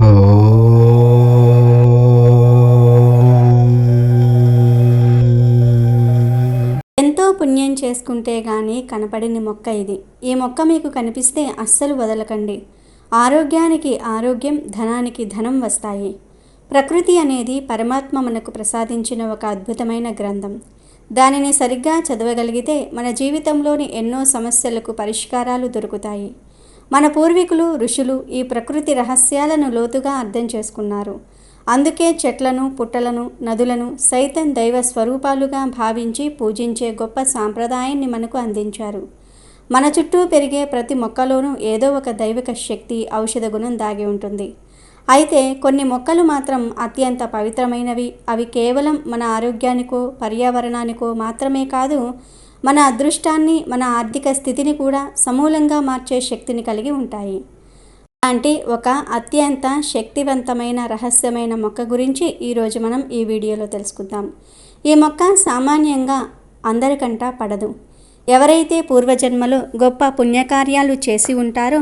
ఎంతో పుణ్యం చేసుకుంటే కానీ కనపడని మొక్క ఇది. ఈ మొక్క మీకు కనిపిస్తే అస్సలు వదలకండి. ఆరోగ్యానికి ఆరోగ్యం ధనానికి ధనం వస్తాయి. ప్రకృతి అనేది పరమాత్మ మనకు ప్రసాదించిన ఒక అద్భుతమైన గ్రంథం. దానిని సరిగ్గా చదవగలిగితే మన జీవితంలోని ఎన్నో సమస్యలకు పరిష్కారాలు దొరుకుతాయి. మన పూర్వీకులు ఋషులు ఈ ప్రకృతి రహస్యాలను లోతుగా అర్థం చేసుకున్నారు. అందుకే చెట్లను పుట్టలను నదులను సైతం దైవ స్వరూపాలుగా భావించి పూజించే గొప్ప సాంప్రదాయాన్ని మనకు అందించారు. మన చుట్టూ పెరిగే ప్రతి మొక్కలోనూ ఏదో ఒక దైవిక శక్తి ఔషధ గుణం దాగి ఉంటుంది. అయితే కొన్ని మొక్కలు మాత్రం అత్యంత పవిత్రమైనవి. అవి కేవలం మన ఆరోగ్యానికో పర్యావరణానికో మాత్రమే కాదు మన అదృష్టాన్ని మన ఆర్థిక స్థితిని కూడా సమూలంగా మార్చే శక్తిని కలిగి ఉంటాయి. అలాంటి ఒక అత్యంత శక్తివంతమైన రహస్యమైన మొక్క గురించి ఈరోజు మనం ఈ వీడియోలో తెలుసుకుందాం. ఈ మొక్క సామాన్యంగా అందరికంట పడదు. ఎవరైతే పూర్వజన్మలో గొప్ప పుణ్యకార్యాలు చేసి ఉంటారో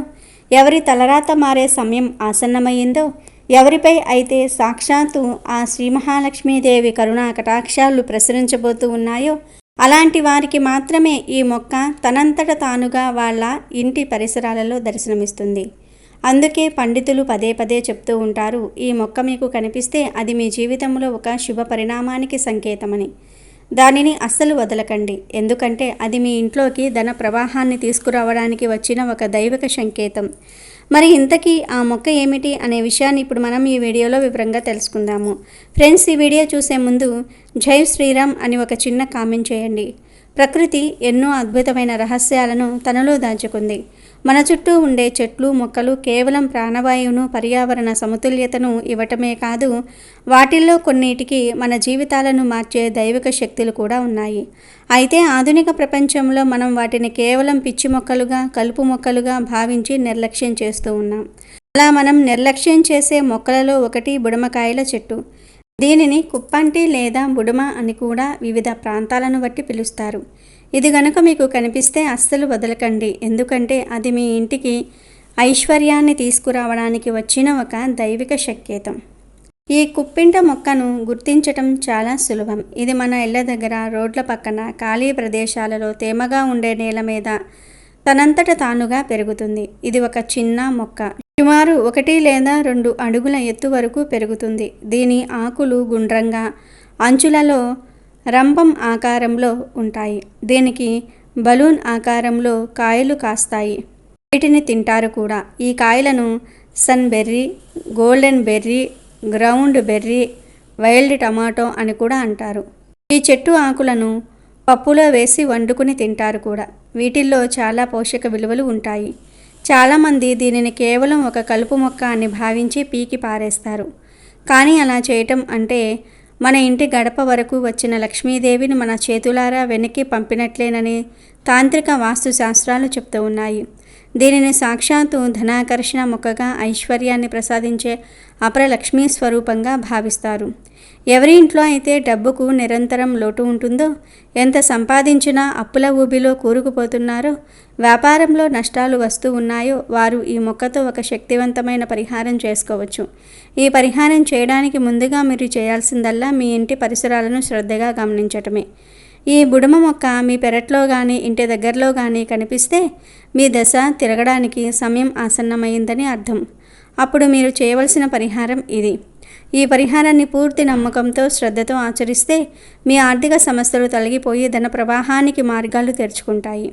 ఎవరి తలరాత మారే సమయం ఆసన్నమైందో ఎవరిపై అయితే సాక్షాత్తు ఆ శ్రీ మహాలక్ష్మీదేవి కరుణా కటాక్షాలు ప్రసరించబోతూ ఉన్నాయో అలాంటి వారికి మాత్రమే ఈ మొక్క తనంతట తానుగా వాళ్ళ ఇంటి పరిసరాలలో దర్శనమిస్తుంది. అందుకే పండితులు పదే పదే చెప్తూ ఉంటారు ఈ మొక్క మీకు కనిపిస్తే అది మీ జీవితంలో ఒక శుభ పరిణామానికి సంకేతమని. దానిని అస్సలు వదలకండి. ఎందుకంటే అది మీ ఇంట్లోకి ధన ప్రవాహాన్ని తీసుకురావడానికి వచ్చిన ఒక దైవిక సంకేతం. మరి ఇంతకీ ఆ మొక్క ఏమిటి అనే విషయాన్ని ఇప్పుడు మనం ఈ వీడియోలో వివరంగా తెలుసుకుందాము. ఫ్రెండ్స్ ఈ వీడియో చూసే ముందు జై శ్రీరామ్ అని ఒక చిన్న కామెంట్ చేయండి. ప్రకృతి ఎన్నో అద్భుతమైన రహస్యాలను తనలో దాచుకుంది. మన చుట్టూ ఉండే చెట్లు మొక్కలు కేవలం ప్రాణవాయువును పర్యావరణ సమతుల్యతను ఇవ్వటమే కాదు వాటిల్లో కొన్నిటికి మన జీవితాలను మార్చే దైవిక శక్తులు కూడా ఉన్నాయి. అయితే ఆధునిక ప్రపంచంలో మనం వాటిని కేవలం పిచ్చి మొక్కలుగా కలుపు మొక్కలుగా భావించి నిర్లక్ష్యం చేస్తూ ఉన్నాం. అలా మనం నిర్లక్ష్యం చేసే మొక్కలలో ఒకటి బుడమకాయల చెట్టు. దీనిని కుప్పంటి లేదా బుడమ అని కూడా వివిధ ప్రాంతాలను బట్టి పిలుస్తారు. ఇది గనుక మీకు కనిపిస్తే అస్సలు వదలకండి. ఎందుకంటే అది మీ ఇంటికి ఐశ్వర్యాన్ని తీసుకురావడానికి వచ్చిన ఒక దైవిక సంకేతం. ఈ కుప్పింట మొక్కను గుర్తించటం చాలా సులభం. ఇది మన ఇళ్ళ దగ్గర రోడ్ల పక్కన ఖాళీ ప్రదేశాలలో తేమగా ఉండే నేల మీద తనంతట తానుగా పెరుగుతుంది. ఇది ఒక చిన్న మొక్క. సుమారు ఒకటి లేదా రెండు అడుగుల ఎత్తు వరకు పెరుగుతుంది. దీని ఆకులు గుండ్రంగా అంచులలో రంపం ఆకారంలో ఉంటాయి. దీనికి బలూన్ ఆకారంలో కాయలు కాస్తాయి. వీటిని తింటారు కూడా. ఈ కాయలను sun berry golden berry ground berry wild tomato అని కూడా అంటారు. ఈ చెట్టు ఆకులను పప్పులో వేసి వండుకుని తింటారు కూడా. వీటిల్లో చాలా పోషక విలువలు ఉంటాయి. చాలామంది దీనిని కేవలం ఒక కలుపు మొక్క అని భావించి పీకి పారేస్తారు. కానీ అలా చేయటం అంటే మన ఇంటి గడప వరకు వచ్చిన లక్ష్మీదేవిని మన చేతులారా వెనక్కి పంపినట్లేనని తాంత్రిక వాస్తు శాస్త్రాలు చెప్తూ ఉన్నాయి. దీనిని సాక్షాత్తు ధనాకర్షణ మొక్కగా ఐశ్వర్యాన్ని ప్రసాదించే అపర లక్ష్మీ స్వరూపంగా భావిస్తారు. ఎవరి ఇంట్లో అయితే డబ్బుకు నిరంతరం లోటు ఉంటుందో ఎంత సంపాదించినా అప్పుల ఊబిలో కూరుకుపోతున్నారో వ్యాపారంలో నష్టాలు వస్తూ ఉన్నాయో వారు ఈ మొక్కతో ఒక శక్తివంతమైన పరిహారం చేసుకోవచ్చు. ఈ పరిహారం చేయడానికి ముందుగా మీరు చేయాల్సిందల్లా మీ ఇంటి పరిసరాలను శ్రద్ధగా గమనించటమే. ఈ బుడమ మొక్క మీ పెరట్లో కానీ ఇంటి దగ్గరలో కానీ కనిపిస్తే మీ దశ తిరగడానికి సమయం ఆసన్నమైందని అర్థం. అప్పుడు మీరు చేయవలసిన పరిహారం ఇది. ఈ పరిహారాన్ని పూర్తి నమ్మకంతో శ్రద్ధతో ఆచరిస్తే మీ ఆర్థిక సమస్యలు తొలగిపోయి ధన ప్రవాహానికి మార్గాలు తెరుచుకుంటాయి.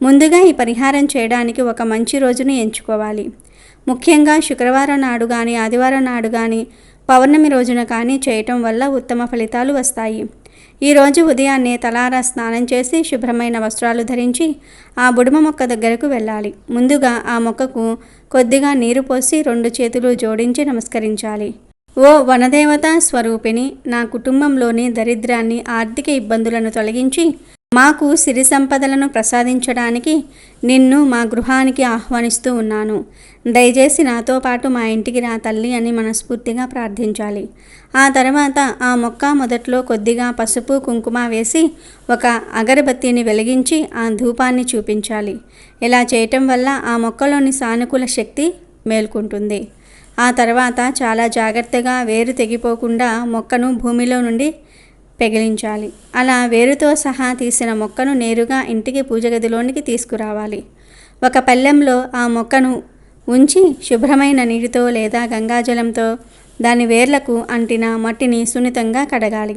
ముందుగా ఈ పరిహారం చేయడానికి ఒక మంచి రోజును ఎంచుకోవాలి. ముఖ్యంగా శుక్రవారం నాడు కానీ ఆదివారం నాడు కానీ పౌర్ణమి రోజున కానీ చేయటం వల్ల ఉత్తమ ఫలితాలు వస్తాయి. ఈరోజు ఉదయాన్నే తలారా స్నానం చేసి శుభ్రమైన వస్త్రాలు ధరించి ఆ బుడుమ మొక్క దగ్గరకు వెళ్ళాలి. ముందుగా ఆ మొక్కకు కొద్దిగా నీరు పోసి రెండు చేతులు జోడించి నమస్కరించాలి. ఓ వనదేవత స్వరూపిణి నా కుటుంబంలోని దరిద్రాన్ని ఆర్థిక ఇబ్బందులను తొలగించి మాకు సిరి సంపదలను ప్రసాదించడానికి నిన్ను మా గృహానికి ఆహ్వానిస్తూ ఉన్నాను. దయచేసి నాతో పాటు మా ఇంటికి రా తల్లి అని మనస్ఫూర్తిగా ప్రార్థించాలి. ఆ తర్వాత ఆ మొక్క మొదట్లో కొద్దిగా పసుపు కుంకుమ వేసి ఒక అగరబత్తిని వెలిగించి ఆ ధూపాన్ని చూపించాలి. ఇలా చేయటం వల్ల ఆ మొక్కలోని సానుకూల శక్తి మేల్కొంటుంది. ఆ తర్వాత చాలా జాగ్రత్తగా వేరు తెగిపోకుండా మొక్కను భూమిలో నుండి పెగిలించాలి. అలా వేరుతో సహా తీసిన మొక్కను నేరుగా ఇంటికి పూజ గదిలోనికి తీసుకురావాలి. ఒక పళ్ళెంలో ఆ మొక్కను ఉంచి శుభ్రమైన నీటితో లేదా గంగాజలంతో దాని వేర్లకు అంటిన మట్టిని సున్నితంగా కడగాలి.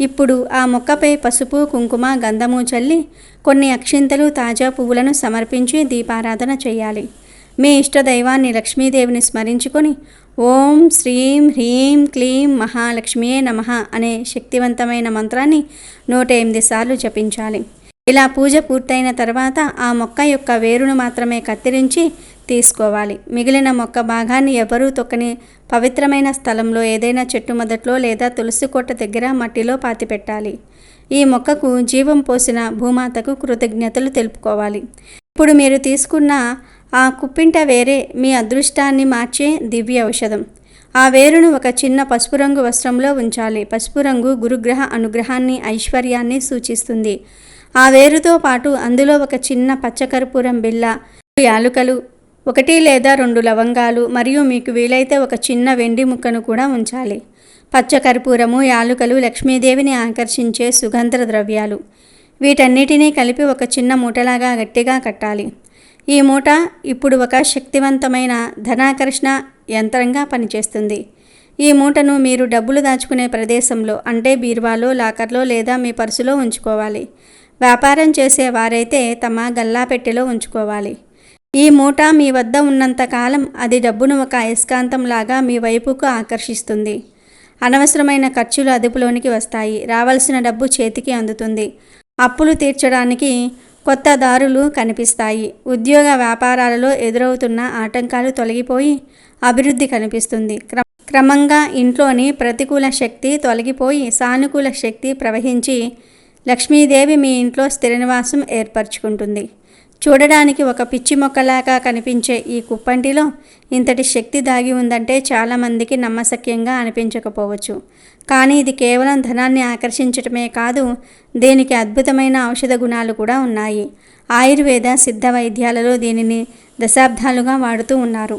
ఇప్పుడు ఆ మొక్కపై పసుపు కుంకుమ గంధము చల్లి కొన్ని అక్షింతలు తాజా పువ్వులను సమర్పించి దీపారాధన చేయాలి. మీ ఇష్టదైవాన్ని లక్ష్మీదేవిని స్మరించుకొని ఓం శ్రీం హ్రీం క్లీం మహాలక్ష్మియే నమ అనే శక్తివంతమైన మంత్రాన్ని నూట ఎనిమిది సార్లు జపించాలి. ఇలా పూజ పూర్తయిన తర్వాత ఆ మొక్క యొక్క వేరును మాత్రమే కత్తిరించి తీసుకోవాలి. మిగిలిన మొక్క భాగాన్ని ఎవరూ తొక్కని పవిత్రమైన స్థలంలో ఏదైనా చెట్టు మొదట్లో లేదా తులసి కోట దగ్గర మట్టిలో పాతిపెట్టాలి. ఈ మొక్కకు జీవం పోసిన భూమాతకు కృతజ్ఞతలు తెలుపుకోవాలి. ఇప్పుడు మీరు తీసుకున్న ఆ కుప్పింట వేరే మీ అదృష్టాన్ని మార్చే దివ్య ఔషధం. ఆ వేరును ఒక చిన్న పసుపు రంగు వస్త్రంలో ఉంచాలి. పసుపు రంగు గురుగ్రహ అనుగ్రహాన్ని ఐశ్వర్యాన్ని సూచిస్తుంది. ఆ వేరుతో పాటు అందులో ఒక చిన్న పచ్చకర్పూరం బిళ్ళ యాలుకలు ఒకటి లేదా రెండు లవంగాలు మరియు మీకు వీలైతే ఒక చిన్న వెండి ముక్కను కూడా ఉంచాలి. పచ్చకర్పూరము యాలుకలు లక్ష్మీదేవిని ఆకర్షించే సుగంధ ద్రవ్యాలు. వీటన్నిటినీ కలిపి ఒక చిన్న మూటలాగా గట్టిగా కట్టాలి. ఈ మూట ఇప్పుడు ఒక శక్తివంతమైన ధనాకర్షణ యంత్రంగా పనిచేస్తుంది. ఈ మూటను మీరు డబ్బులు దాచుకునే ప్రదేశంలో అంటే బీరువాలో లాకర్లో లేదా మీ పర్సులో ఉంచుకోవాలి. వ్యాపారం చేసే వారైతే తమ గల్లా పెట్టెలో ఉంచుకోవాలి. ఈ మూట మీ వద్ద ఉన్నంత కాలం అది డబ్బును ఒక అయస్కాంతంలాగా మీ వైపుకు ఆకర్షిస్తుంది. అనవసరమైన ఖర్చులు అదుపులోనికి వస్తాయి. రావాల్సిన డబ్బు చేతికి అందుతుంది. అప్పులు తీర్చడానికి కొత్త దారులు కనిపిస్తాయి. ఉద్యోగ వ్యాపారాలలో ఎదురవుతున్న ఆటంకాలు తొలగిపోయి అభివృద్ధి కనిపిస్తుంది. క్ర క్రమంగా ఇంట్లోని ప్రతికూల శక్తి తొలగిపోయి సానుకూల శక్తి ప్రవహించి లక్ష్మీదేవి మీ ఇంట్లో స్థిర నివాసం ఏర్పరచుకుంటుంది. చూడడానికి ఒక పిచ్చి మొక్కలాగా కనిపించే ఈ కుప్పంటిలో ఇంతటి శక్తి దాగి ఉందంటే చాలామందికి నమ్మశక్యంగా అనిపించకపోవచ్చు. కానీ ఇది కేవలం ధనాన్ని ఆకర్షించటమే కాదు దీనికి అద్భుతమైన ఔషధ గుణాలు కూడా ఉన్నాయి. ఆయుర్వేద సిద్ధ వైద్యాలలో దీనిని దశాబ్దాలుగా వాడుతూ ఉన్నారు.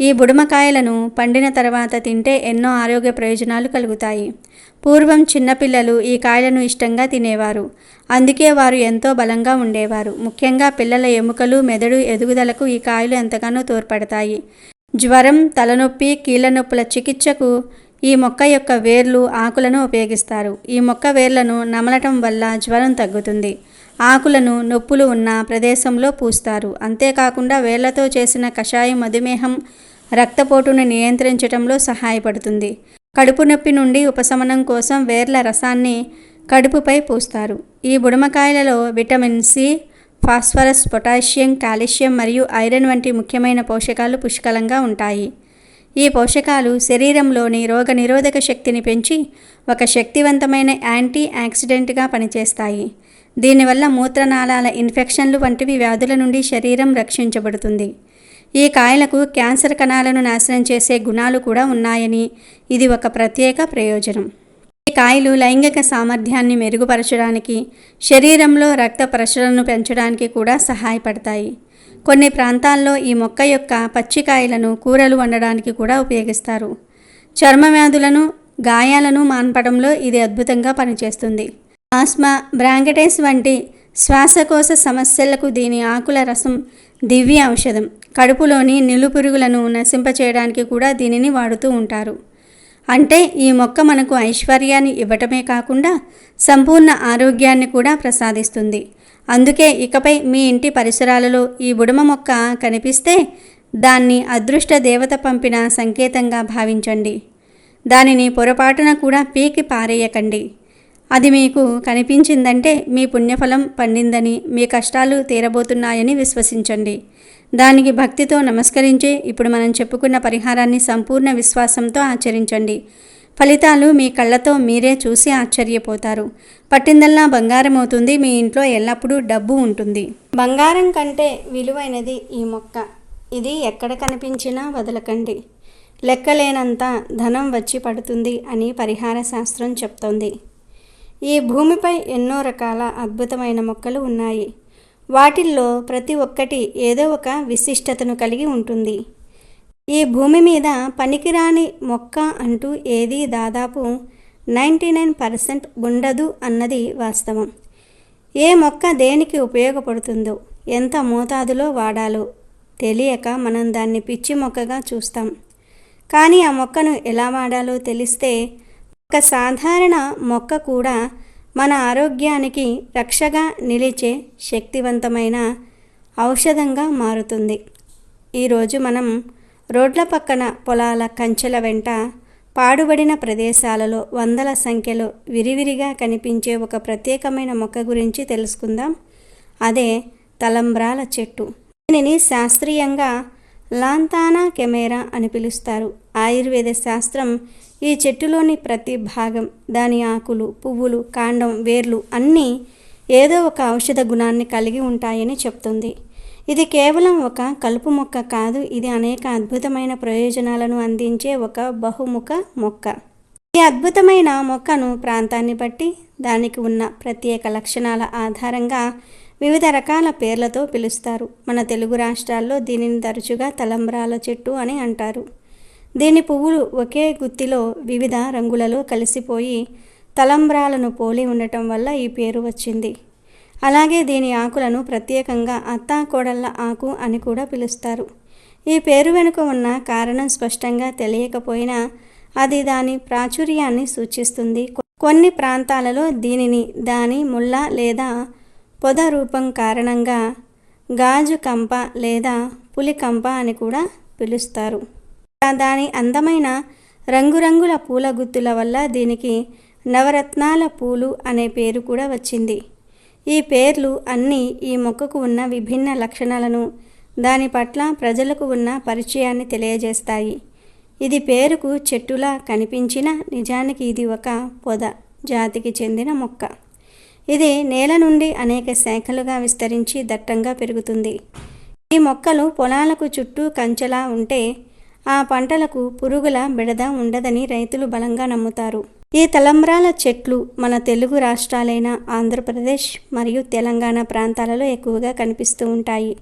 ఈ బుడమకాయలను పండిన తర్వాత తింటే ఎన్నో ఆరోగ్య ప్రయోజనాలు కలుగుతాయి. పూర్వం చిన్నపిల్లలు ఈ కాయలను ఇష్టంగా తినేవారు. అందుకే వారు ఎంతో బలంగా ఉండేవారు. ముఖ్యంగా పిల్లల ఎముకలు మెదడు ఎదుగుదలకు ఈ కాయలు ఎంతగానో తోడ్పడతాయి. జ్వరం తలనొప్పి కీళ్ళ నొప్పుల చికిత్సకు ఈ మొక్క యొక్క వేర్లు ఆకులను ఉపయోగిస్తారు. ఈ మొక్క వేర్లను నమలటం వల్ల జ్వరం తగ్గుతుంది. ఆకులను నొప్పులు ఉన్న ప్రదేశంలో పూస్తారు. అంతేకాకుండా వేర్లతో చేసిన కషాయం మధుమేహం రక్తపోటును నియంత్రించడంలో సహాయపడుతుంది. కడుపు నొప్పి నుండి ఉపశమనం కోసం వేర్ల రసాన్ని కడుపుపై పూస్తారు. ఈ బుడమకాయలలో vitamin C phosphorus potassium calcium మరియు ఐరన్ వంటి ముఖ్యమైన పోషకాలు పుష్కలంగా ఉంటాయి. ఈ పోషకాలు శరీరంలోని రోగనిరోధక శక్తిని పెంచి ఒక శక్తివంతమైన యాంటీ యాక్సిడెంట్గా పనిచేస్తాయి. దీనివల్ల మూత్రనాళాల ఇన్ఫెక్షన్లు వంటివి వ్యాధుల నుండి శరీరం రక్షించబడుతుంది. ఈ కాయలకు క్యాన్సర్ కణాలను నాశనం చేసే గుణాలు కూడా ఉన్నాయని ఇది ఒక ప్రత్యేక ప్రయోజనం. ఈ కాయలు లైంగిక సామర్థ్యాన్ని మెరుగుపరచడానికి శరీరంలో రక్త ప్రసరణను పెంచడానికి కూడా సహాయపడతాయి. కొన్ని ప్రాంతాల్లో ఈ మొక్క యొక్క పచ్చికాయలను కూరలు వండడానికి కూడా ఉపయోగిస్తారు. చర్మ వ్యాధులను గాయాలను మాన్పడంలో ఇది అద్భుతంగా పనిచేస్తుంది. ఆస్మా బ్రాంకటైస్ వంటి శ్వాసకోశ సమస్యలకు దీని ఆకుల రసం దివ్య ఔషధం. కడుపులోని నిలుపురుగులను నశింపచేయడానికి కూడా దీనిని వాడుతూ ఉంటారు. అంటే ఈ మొక్క మనకు ఐశ్వర్యాన్ని ఇవ్వటమే కాకుండా సంపూర్ణ ఆరోగ్యాన్ని కూడా ప్రసాదిస్తుంది. అందుకే ఇకపై మీ ఇంటి పరిసరాలలో ఈ బుడమ మొక్క కనిపిస్తే దాన్ని అదృష్ట దేవత పంపిన సంకేతంగా భావించండి. దానిని పొరపాటున కూడా పీకి పారేయకండి. అది మీకు కనిపించిందంటే మీ పుణ్యఫలం పండిందని మీ కష్టాలు తీరబోతున్నాయని విశ్వసించండి. దానికి భక్తితో నమస్కరించి ఇప్పుడు మనం చెప్పుకున్న పరిహారాన్ని సంపూర్ణ విశ్వాసంతో ఆచరించండి. ఫలితాలు మీ కళ్ళతో మీరే చూసి ఆశ్చర్యపోతారు. పట్టిందల్లా బంగారం అవుతుంది మీ ఇంట్లో ఎల్లప్పుడూ డబ్బు ఉంటుంది. బంగారం కంటే విలువైనది ఈ మొక్క. ఇది ఎక్కడ కనిపించినా వదలకండి. లెక్కలేనంత ధనం వచ్చి పడుతుంది అని పరిహార శాస్త్రం చెప్తోంది. ఈ భూమిపై ఎన్నో రకాల అద్భుతమైన మొక్కలు ఉన్నాయి. వాటిల్లో ప్రతి ఒక్కటి ఏదో ఒక విశిష్టతను కలిగి ఉంటుంది. ఈ భూమి మీద పనికిరాని మొక్క అంటూ ఏదీ దాదాపు నైంటీ నైన్ పర్సెంట్ ఉండదు అన్నది వాస్తవం. ఏ మొక్క దేనికి ఉపయోగపడుతుందో ఎంత మోతాదులో వాడాలో తెలియక మనం దాన్ని పిచ్చి మొక్కగా చూస్తాం. కానీ ఆ మొక్కను ఎలా వాడాలో తెలిస్తే ఒక సాధారణ మొక్క కూడా మన ఆరోగ్యానికి రక్షగా నిలిచే శక్తివంతమైన ఔషధంగా మారుతుంది. ఈరోజు మనం రోడ్ల పక్కన పొలాల కంచెల వెంట పాడుబడిన ప్రదేశాలలో వందల సంఖ్యలో విరివిరిగా కనిపించే ఒక ప్రత్యేకమైన మొక్క గురించి తెలుసుకుందాం. అదే తలంబ్రాల చెట్టు. దీనిని శాస్త్రీయంగా లాంతానా కెమెరా అని పిలుస్తారు. ఆయుర్వేద శాస్త్రం ఈ చెట్టులోని ప్రతి భాగం దాని ఆకులు పువ్వులు కాండం వేర్లు అన్నీ ఏదో ఒక ఔషధ గుణాన్ని కలిగి ఉంటాయని చెప్తుంది. ఇది కేవలం ఒక కలుపు మొక్క కాదు ఇది అనేక అద్భుతమైన ప్రయోజనాలను అందించే ఒక బహుముఖ మొక్క. ఈ అద్భుతమైన మొక్కను ప్రాంతాన్ని బట్టి దానికి ఉన్న ప్రత్యేక లక్షణాల ఆధారంగా వివిధ రకాల పేర్లతో పిలుస్తారు. మన తెలుగు రాష్ట్రాల్లో దీనిని తరచుగా తలంబ్రాల చెట్టు అని అంటారు. దీని పువ్వులు ఒకే గుత్తిలో వివిధ రంగులలో కలిసిపోయి తలంబ్రాలను పోలి ఉండటం వల్ల ఈ పేరు వచ్చింది. అలాగే దీని ఆకులను ప్రత్యేకంగా అత్తా కోడళ్ళ ఆకు అని కూడా పిలుస్తారు. ఈ పేరు వెనుక ఉన్న కారణం స్పష్టంగా తెలియకపోయినా అది దాని ప్రాచుర్యాన్ని సూచిస్తుంది. కొన్ని ప్రాంతాలలో దీనిని దాని ముళ్ళ లేదా పొద రూపం కారణంగా గాజు కంప లేదా పులి కంప అని కూడా పిలుస్తారు. దాని అందమైన రంగురంగుల పూల గుత్తుల వల్ల దీనికి నవరత్నాల పూలు అనే పేరు కూడా వచ్చింది. ఈ పేర్లు అన్నీ ఈ మొక్కకు ఉన్న విభిన్న లక్షణాలను దాని పట్ల ప్రజలకు ఉన్న పరిచయాన్ని తెలియజేస్తాయి. ఇది పేరుకు చెట్టులా కనిపించిన నిజానికి ఇది ఒక పొద జాతికి చెందిన మొక్క. ఇది నేల నుండి అనేక శాఖలుగా విస్తరించి దట్టంగా పెరుగుతుంది. ఈ మొక్కలు పొలాలకు చుట్టూ కంచెలా ఉంటే ఆ పంటలకు పురుగుల బిడద ఉండదని రైతులు బలంగా నమ్ముతారు. ఈ తలంబ్రాల చెట్లు మన తెలుగు రాష్ట్రాలైన ఆంధ్రప్రదేశ్ మరియు తెలంగాణ ప్రాంతాలలో ఎక్కువగా కనిపిస్తూ ఉంటాయి.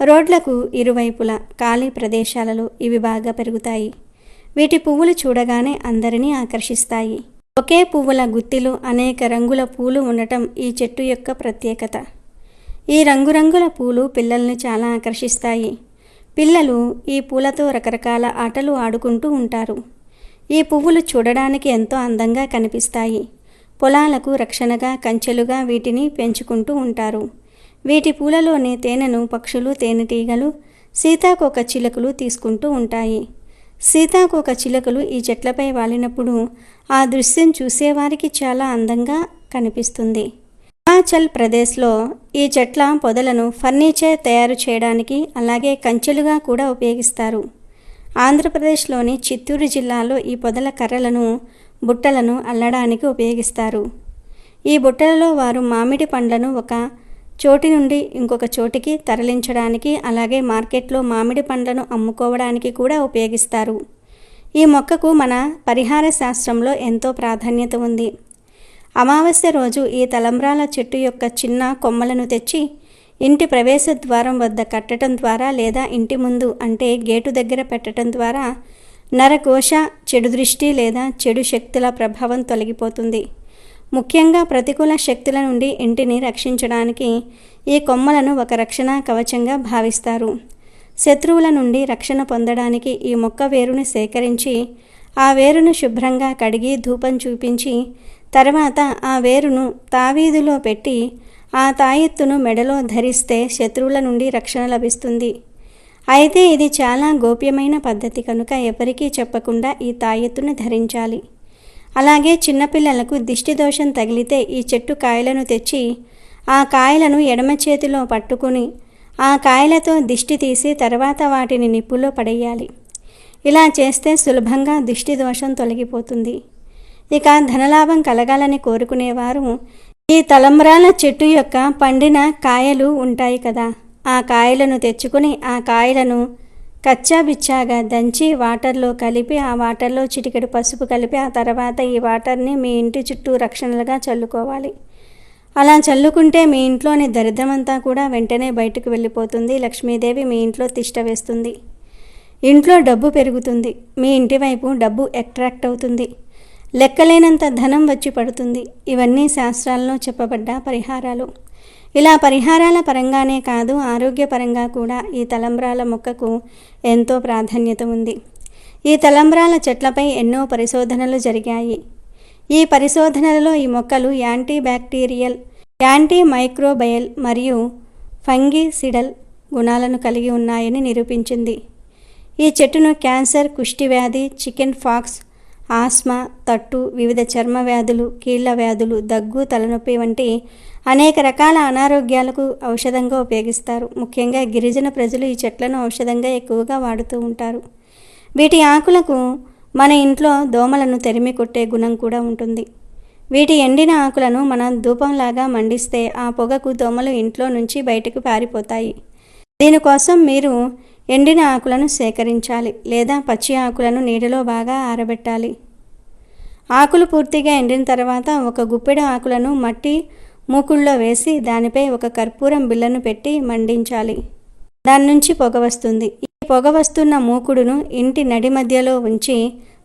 రోడ్లకు ఇరువైపులా ఖాళీ ప్రదేశాలలో ఇవి బాగా పెరుగుతాయి. వీటి పువ్వులు చూడగానే అందరినీ ఆకర్షిస్తాయి. ఒకే పువ్వుల గుత్తిలో అనేక రంగుల పూలు ఉండటం ఈ చెట్టు యొక్క ప్రత్యేకత. ఈ రంగురంగుల పూలు పిల్లల్ని చాలా ఆకర్షిస్తాయి. పిల్లలు ఈ పూలతో రకరకాల ఆటలు ఆడుకుంటూ ఉంటారు. ఈ పువ్వులు చూడడానికి ఎంతో అందంగా కనిపిస్తాయి. పొలాలకు రక్షణగా కంచెలుగా వీటిని పెంచుకుంటూ ఉంటారు. వీటి పూలలోని తేనెను పక్షులు తేనెటీగలు సీతాకోక చిలుకలు తీసుకుంటూ ఉంటాయి. సీతాకోక చిలుకలు ఈ చెట్లపై వాలినప్పుడు ఆ దృశ్యం చూసేవారికి చాలా అందంగా కనిపిస్తుంది. హిమాచల్ ప్రదేశ్లో ఈ చెట్ల పొదలను ఫర్నిచర్ తయారు చేయడానికి అలాగే కంచెలుగా కూడా ఉపయోగిస్తారు. ఆంధ్రప్రదేశ్లోని చిత్తూరు జిల్లాలో ఈ పొదల కర్రలను బుట్టలను అల్లడానికి ఉపయోగిస్తారు. ఈ బుట్టలలో వారు మామిడి పండ్లను ఒక చోటి నుండి ఇంకొక చోటికి తరలించడానికి అలాగే మార్కెట్లో మామిడి పండ్లను అమ్ముకోవడానికి కూడా ఉపయోగిస్తారు. ఈ మొక్కకు మన పరిహార శాస్త్రంలో ఎంతో ప్రాధాన్యత ఉంది. అమావాస్య రోజు ఈ తలంబ్రాల చెట్టు యొక్క చిన్న కొమ్మలను తెచ్చి ఇంటి ప్రవేశ ద్వారం వద్ద కట్టడం ద్వారా లేదా ఇంటి ముందు అంటే గేటు దగ్గర పెట్టడం ద్వారా నరకోశ చెడు దృష్టి లేదా చెడు శక్తుల ప్రభావం తొలగిపోతుంది. ముఖ్యంగా ప్రతికూల శక్తుల నుండి ఇంటిని రక్షించడానికి ఈ కొమ్మలను ఒక రక్షణ కవచంగా భావిస్తారు. శత్రువుల నుండి రక్షణ పొందడానికి ఈ మొక్క వేరును సేకరించి ఆ వేరును శుభ్రంగా కడిగి ధూపం చూపించి తర్వాత ఆ వేరును తావీదులో పెట్టి ఆ తాయెత్తును మెడలో ధరిస్తే శత్రువుల నుండి రక్షణ లభిస్తుంది. అయితే ఇది చాలా గోప్యమైన పద్ధతి కనుక ఎవరికీ చెప్పకుండా ఈ తాయెత్తును ధరించాలి. అలాగే చిన్నపిల్లలకు దిష్టి దోషం తగిలితే ఈ చెట్టు కాయలను తెచ్చి ఆ కాయలను ఎడమ చేతిలో పట్టుకుని ఆ కాయలతో దిష్టి తీసి తర్వాత వాటిని నిప్పులో పడేయాలి. ఇలా చేస్తే సులభంగా దిష్టి దోషం తొలగిపోతుంది. ఇక ధనలాభం కలగాలని కోరుకునేవారు. ఈ తలంబ్రాల చెట్టు యొక్క పండిన కాయలు ఉంటాయి కదా. ఆ కాయలను తెచ్చుకొని ఆ కాయలను కచ్చా బిచ్చాగా దంచి వాటర్లో కలిపి ఆ వాటర్లో చిటికెడు పసుపు కలిపి ఆ తర్వాత ఈ వాటర్ని మీ ఇంటి చుట్టూ రక్షణలుగా చల్లుకోవాలి. అలా చల్లుకుంటే మీ ఇంట్లోని దరిద్రమంతా కూడా వెంటనే బయటకు వెళ్ళిపోతుంది. లక్ష్మీదేవి మీ ఇంట్లో తిష్ట వేస్తుంది. ఇంట్లో డబ్బు పెరుగుతుంది. మీ ఇంటి వైపు డబ్బు అట్రాక్ట్ అవుతుంది. లెక్కలేనంత ధనం వచ్చి పడుతుంది. ఇవన్నీ శాస్త్రాల్లో చెప్పబడ్డ పరిహారాలు. ఇలా పరిహారాల పరంగానే కాదు ఆరోగ్యపరంగా కూడా ఈ తలంబ్రాల మొక్కకు ఎంతో ప్రాధాన్యత ఉంది. ఈ తలంబ్రాల చెట్లపై ఎన్నో పరిశోధనలు జరిగాయి. ఈ పరిశోధనలలో ఈ మొక్కలు యాంటీ బ్యాక్టీరియల్ యాంటీ మైక్రోబయల్ మరియు ఫంగిసిడల్ గుణాలను కలిగి ఉన్నాయని నిరూపించింది. ఈ చెట్టును క్యాన్సర్ కుష్టి వ్యాధి చికెన్ ఫాక్స్ ఆస్మా తట్టు వివిధ చర్మ వ్యాధులు కీళ్ళ వ్యాధులు దగ్గు తలనొప్పి వంటి అనేక రకాల అనారోగ్యాలకు ఔషధంగా ఉపయోగిస్తారు. ముఖ్యంగా గిరిజన ప్రజలు ఈ చెట్లను ఔషధంగా ఎక్కువగా వాడుతూ ఉంటారు. వీటి ఆకులకు మన ఇంట్లో దోమలను తరిమి కొట్టే గుణం కూడా ఉంటుంది. వీటి ఎండిన ఆకులను మనం ధూపంలాగా మండిస్తే ఆ పొగకు దోమలు ఇంట్లో నుంచి బయటకు పారిపోతాయి. దీనికోసం మీరు ఎండిన ఆకులను సేకరించాలి లేదా పచ్చి ఆకులను నీడలో బాగా ఆరబెట్టాలి. ఆకులు పూర్తిగా ఎండిన తర్వాత ఒక గుప్పెడు ఆకులను మట్టి మూకుళ్ళో వేసి దానిపై ఒక కర్పూరం బిళ్ళను పెట్టి మండించాలి. దాని నుంచి పొగ వస్తుంది. ఈ పొగ వస్తున్న మూకుడును ఇంటి నడి మధ్యలో ఉంచి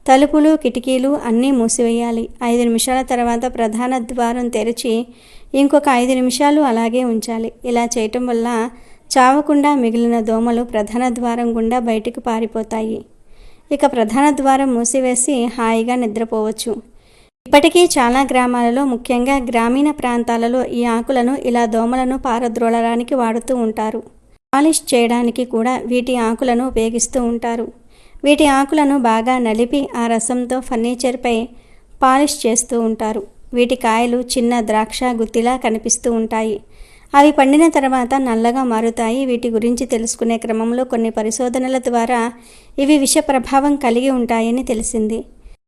తలుపులు కిటికీలు అన్నీ మూసివేయాలి. ఐదు నిమిషాల తర్వాత ప్రధాన ద్వారం తెరిచి ఇంకొక ఐదు నిమిషాలు అలాగే ఉంచాలి. ఇలా చేయటం వల్ల చావకుండా మిగిలిన దోమలు ప్రధాన ద్వారం గుండా బయటికి పారిపోతాయి. ఇక ప్రధాన ద్వారం మూసివేసి హాయిగా నిద్రపోవచ్చు. ఇప్పటికీ చాలా గ్రామాలలో ముఖ్యంగా గ్రామీణ ప్రాంతాలలో ఈ ఆకులను ఇలా దోమలను పారద్రోలడానికి వాడుతూ ఉంటారు. పాలిష్ చేయడానికి కూడా వీటి ఆకులను ఉపయోగిస్తూ ఉంటారు. వీటి ఆకులను బాగా నలిపి ఆ రసంతో ఫర్నిచర్పై పాలిష్ చేస్తూ ఉంటారు. వీటి కాయలు చిన్న ద్రాక్ష గుత్తిలా కనిపిస్తూ ఉంటాయి. అవి పండిన తర్వాత నల్లగా మారుతాయి. వీటి గురించి తెలుసుకునే క్రమంలో కొన్ని పరిశోధనల ద్వారా ఇవి విష ప్రభావం కలిగి ఉంటాయని తెలిసింది.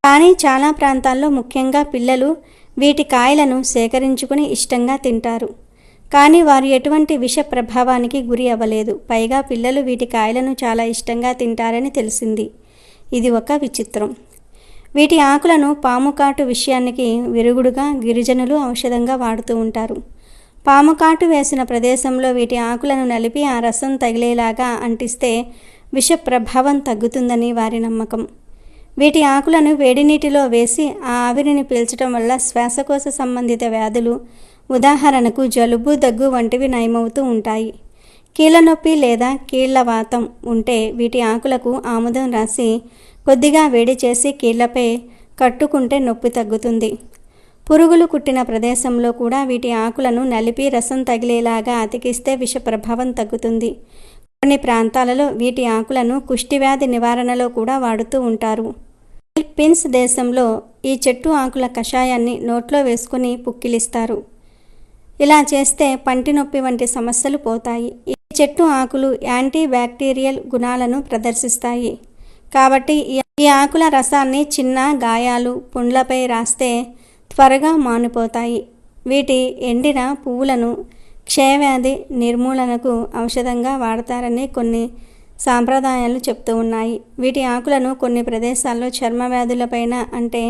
కానీ చాలా ప్రాంతాల్లో ముఖ్యంగా పిల్లలు వీటి కాయలను సేకరించుకుని ఇష్టంగా తింటారు. కానీ వారు ఎటువంటి విష ప్రభావానికి గురి అవ్వలేదు. పైగా పిల్లలు వీటి కాయలను చాలా ఇష్టంగా తింటారని తెలిసింది. ఇది ఒక విచిత్రం. వీటి ఆకులను పాము కాటు విషయానికి విరుగుడుగా గిరిజనులు ఔషధంగా వాడుతూ ఉంటారు. పాము కాటు వేసిన ప్రదేశంలో వీటి ఆకులను నలిపి ఆ రసం తగిలేలాగా అంటిస్తే విష ప్రభావం తగ్గుతుందని వారి నమ్మకం. వీటి ఆకులను వేడి నీటిలో వేసి ఆ ఆవిరిని పీల్చడం వల్ల శ్వాసకోశ సంబంధిత వ్యాధులు ఉదాహరణకు జలుబు దగ్గు వంటివి నయమవుతూ ఉంటాయి. కీళ్ళ నొప్పి లేదా కీళ్ళ వాతం ఉంటే వీటి ఆకులకు ఆముదం రాసి కొద్దిగా వేడి చేసి కీళ్ళపై కట్టుకుంటే నొప్పి తగ్గుతుంది. పురుగులు కుట్టిన ప్రదేశంలో కూడా వీటి ఆకులను నలిపి రసం తగిలేలాగా అతికిస్తే విష ప్రభావం తగ్గుతుంది. కొన్ని ప్రాంతాలలో వీటి ఆకులను కుష్టివ్యాధి నివారణలో కూడా వాడుతూ ఉంటారు. ఫిలిప్పీన్స్ దేశంలో ఈ చెట్టు ఆకుల కషాయాన్ని నోట్లో వేసుకుని పుక్కిలిస్తారు. ఇలా చేస్తే పంటి నొప్పి వంటి సమస్యలు పోతాయి. ఈ చెట్టు ఆకులు యాంటీ బ్యాక్టీరియల్ గుణాలను ప్రదర్శిస్తాయి. కాబట్టి ఈ- ఈ ఆకుల రసాన్ని చిన్న గాయాలు పుండ్లపై రాస్తే త్వరగా మానిపోతాయి. వీటి ఎండిన పువ్వులను క్షయవ్యాధి నిర్మూలనకు ఔషధంగా వాడతారని కొన్ని సాంప్రదాయాలు చెప్తూ ఉన్నాయి. వీటి ఆకులను కొన్ని ప్రదేశాల్లో చర్మ వ్యాధులపైన అంటే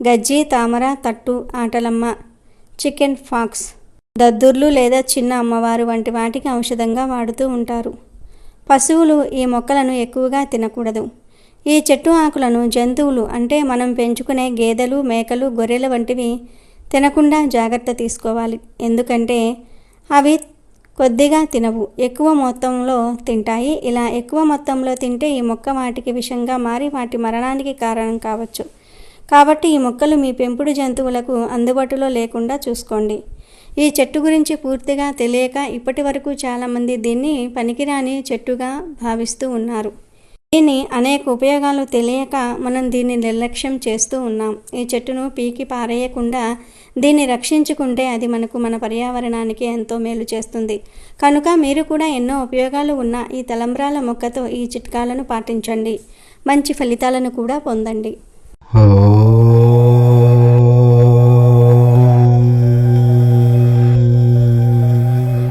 గజ్జి తామర తట్టు ఆటలమ్మ చికెన్ ఫాక్స్ దద్దుర్లు లేదా చిన్న అమ్మవారు వంటి వాటికి ఔషధంగా వాడుతూ ఉంటారు. పశువులు ఈ మొక్కలను ఎక్కువగా తినకూడదు. ఈ చెట్టు ఆకులను జంతువులు అంటే మనం పెంచుకునే గేదెలు మేకలు గొర్రెల వంటివి తినకుండా జాగ్రత్త తీసుకోవాలి. ఎందుకంటే అవి కొద్దిగా తినవు. ఎక్కువ మొత్తంలో తింటాయి. ఇలా ఎక్కువ మొత్తంలో తింటే ఈ మొక్క వాటికి విషంగా మారి వాటి మరణానికి కారణం కావచ్చు. కాబట్టి ఈ మొక్కలు మీ పెంపుడు జంతువులకు అందుబాటులో లేకుండా చూసుకోండి. ఈ చెట్టు గురించి పూర్తిగా తెలియక ఇప్పటి వరకు చాలామంది దీన్ని పనికిరాని చెట్టుగా భావిస్తూ ఉన్నారు. దీన్ని అనేక ఉపయోగాలు తెలియక మనం దీన్ని నిర్లక్ష్యం చేస్తూ ఉన్నాం. ఈ చెట్టును పీకి పారేయకుండా దీన్ని రక్షించుకుంటే అది మనకు మన పర్యావరణానికి ఎంతో మేలు చేస్తుంది. కనుక మీరు కూడా ఎన్నో ఉపయోగాలు ఉన్న ఈ తలంబ్రాల మొక్కతో ఈ చిట్కాలను పాటించండి. మంచి ఫలితాలను కూడా పొందండి.